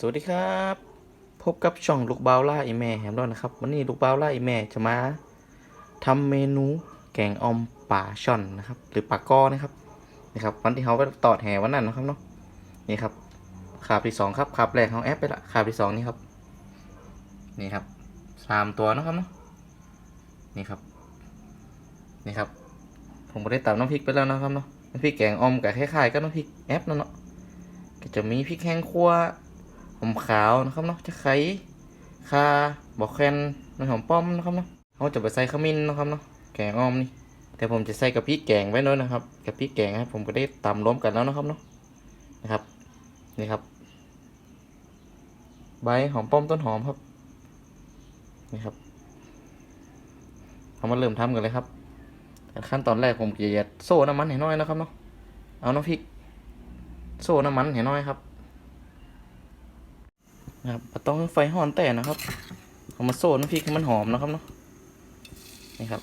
สวัสดีครับ พบกับช่องลูกบาวล่าอีแม่แฮมด้วยนะครับ วันนี้ลูกบาวล่าอีแม่จะมาทำเมนูแกงออมป่าช่อนนะครับ หรือปลากอนะครับนี่ครับวันที่เขาไปตอดแหวันนั้นนะครับเนาะนี่ครับขาบที่สองครับขาบแรกเขาแอปไปละขาบที่สองนี่ครับ นี่ครับสามตัวนะครับเนาะนี่ครับ นี่ครับ ผมได้ตำน้ำพริกไปแล้วนะครับเนาะน้ำพริกแกงออมกับคล้ายๆกับน้ำพริกแอปนั่นเนาะก็จะมีพริกแห้งคั่ว หอมขาวนะครับเนาะจะไข่ข่าบอกแคนน้ำหอมป้อมนะครับเนาะเขาจะไปใส่ขมิ้นนะครับเนาะแกงอ้อมนี่แต่ผมจะใส่กับพริกแกงไว้ด้วยนะครับกับพริกแกงครับผมก็ได้ตำรวมกันแล้วนะครับเนาะนะครับนี่ครับ ใบหอมป้อมต้นหอมครับนี่ครับเอามาเริ่มทำกันเลยครับขั้นตอนแรกผมจะยัดโซ่น้ำมันให้น้อยนะครับเนาะเอาน้ำพริก โซ่น้ำมันเห็นน้อยครับ นะครับต้องไฟห่อนแต่นะครับเอามาโซ่น้ำพริกให้มันหอมนะครับเนาะนี่ครับ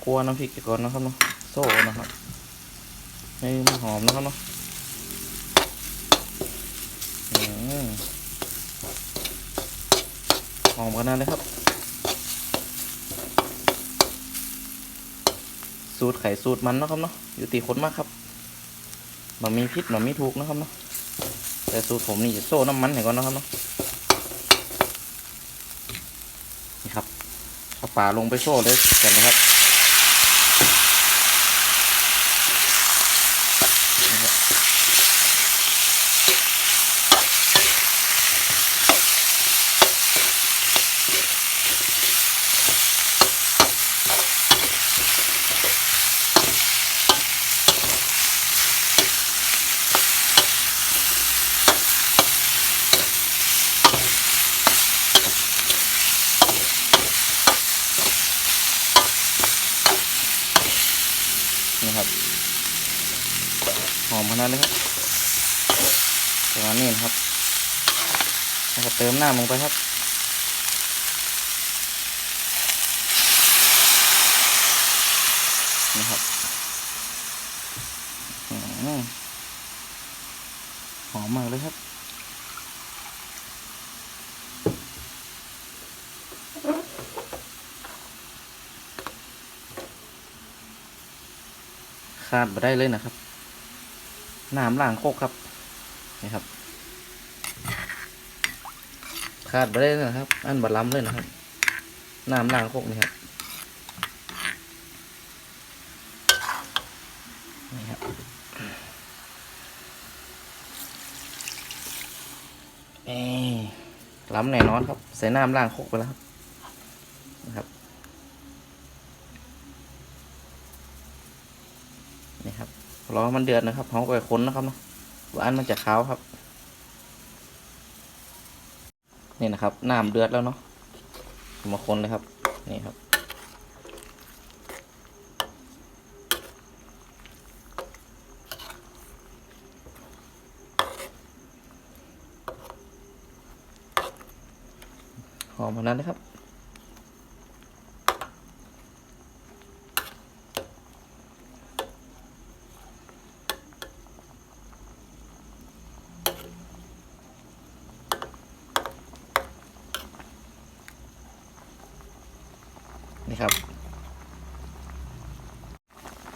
คั่วน้ำพริกก่อนนะครับเนาะโซ่นะครับให้มันหอมนะครับเนาะอืมหอมขนาดเลยครับ สูตรไข่สูตรมันนะครับเนาะอยู่ตีคนมากครับ มันมีพิษมันมีถูกนะครับเนาะแต่สูตรผมนี่จะโซ่น้ำมันหน่อยก่อนนะครับเนาะนี่ครับเอาป่าลงไปโซ่เลยกันนะครับ อมขนาดเลยครับประมาณนี้นะครับแล้วก็เติมน้ำลงไปครับนี่ครับอืมหอมมากเลยครับขาดมาได้เลยนะครับ น้ำล้างโคกครับนี่ครับ ขาดมาได้นะครับ อันบะล้ำเลยนะครับน้ำล้างโคกนี่ครับนี่ครับเอ้ล้ำแน่นอนครับ ใส่น้ำล้างโคกไปแล้วครับนะครับนี่ครับ รอมันเดือดนะครับเขาก็ไปค้นนะครับเนาะว่าอันมันจะขาวครับ นี่นะครับน้ำเดือดแล้วเนาะมาค้นเลยครับ นี่ครับหอมขนาดนั้ครับ นี่ครับ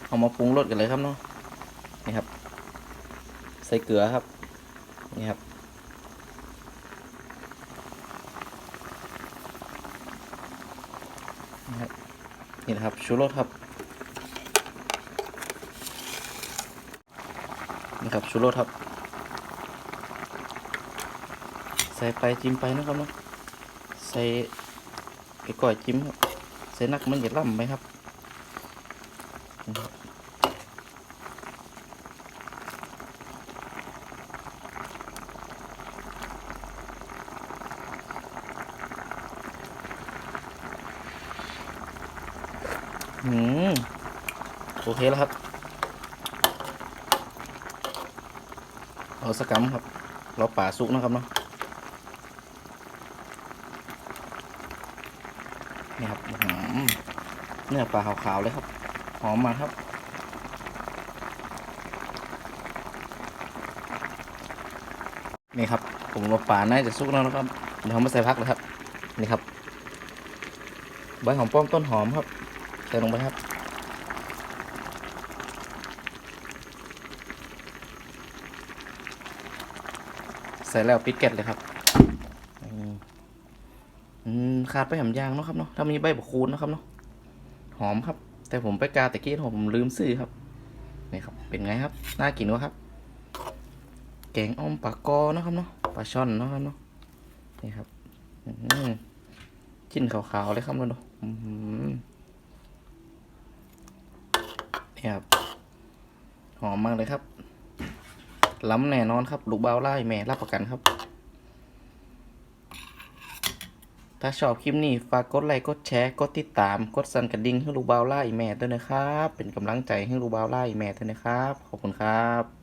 เอามาปรุงรสกันเลยครับเนาะนี่ครับ ใส่เกลือครับ นี่ครับ นี่ครับนี่นะครับชูรสครับนี่ครับชูรสครับ ใส่ไปจิ้มไปนะครับเนาะใส่ไอ้ก้อยจิ้มครับ ใส่นักมันจะล่ำไหมครับ อืม โอเคแล้วครับ เอาสกกัมครับ เราป่าสุกนะครับเนาะ เนื้อปลาขาวๆเลยครับ หอมมาครับ นี่ครับ ผมลงปลาน่าจะสุกแล้วนะครับเดี๋ยวผมมาใส่พักเลยครับ นี่ครับ ใบหอมป้อมต้นหอมครับ ใส่ลงไปครับใส่แล้วปิดเก๊สเลยครับอืมขาดไปหำยางเนาะครับเนาะถ้ามีใบบกคูนนะครับเนาะ หอมครับ แต่ผมไปกาตะกี้ผมลืมซื้อครับนี่ครับเป็นไงครับน่ากินวะครับ แกงอ้อมปลากอนะครับเนาะปลาช่อนเนาะครับเนาะนี่ครับอืมชิ้นขาวๆเลยครับกันดูอื้อหือนี่ครับหอมมากเลยครับล้ำแน่นอนครับ ลูกเบาไล่แม่รับประกันครับ ถ้าชอบคลิปนี้ ฝากกดไลค์ กดแชร์ กดติดตาม กดสั่นกระดิ่งให้ลูกเบาไล่แม่ด้วยนะครับ เป็นกำลังใจให้ลูกเบาไล่แม่ด้วยนะครับ ขอบคุณครับ